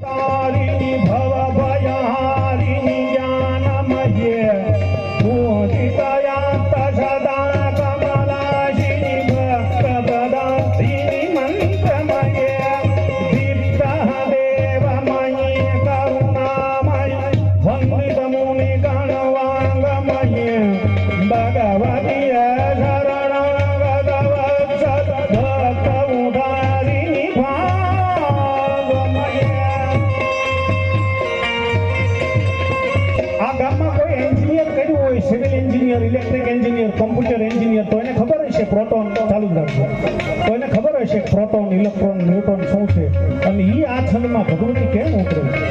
भव engineer electric engineer computer engineer તો એને ખબર હશે પ્રોટોન ચાલુ રાખજો. તો એને ખબર હશે પ્રોટોન ઇલેક્ટ્રોન ન્યુટ્રોન શું છે? અને એ આ છંદમાં ભગવતી કેમ ઉતરે અણુ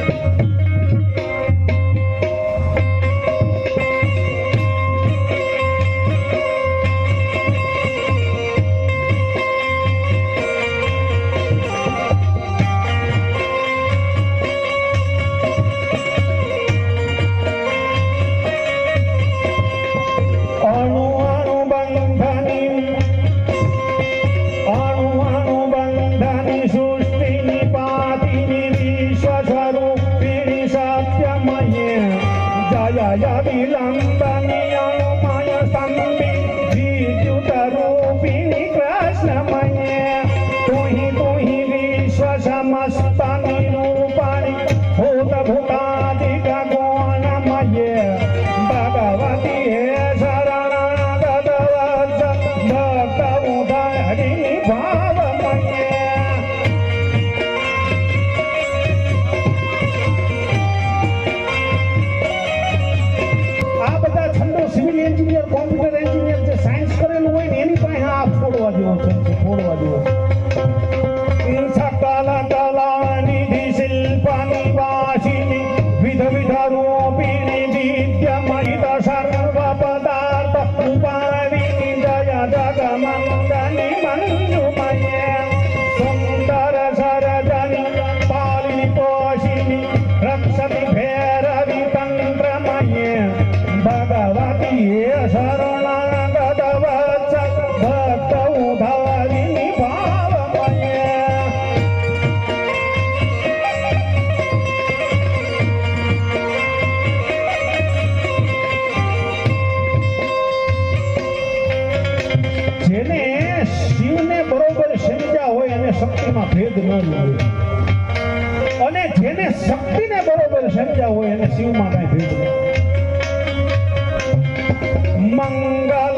मायया विलम्बनिया माया सम्पि विद्युतरूपिणि कृष्णमन्ये तुहि तुहि विश्वसमस्तनिरूपाणि भूतभूत કોમ્પ્યુટર એન્જિનિયર જે સાયન્સ કરેલું હોય ને એની પાસે આ ફોડવા જેવો છે, ફોડવા જેવો સર્વ પદાર્થ ઉપાવિની જય જગમંદની મંજુમયે શક્તિમાં ભેદ ન અને જેને શક્તિને બરોબર સમજ્યા હોય એને શિવમાં કઈ ભેદ ન Mangal.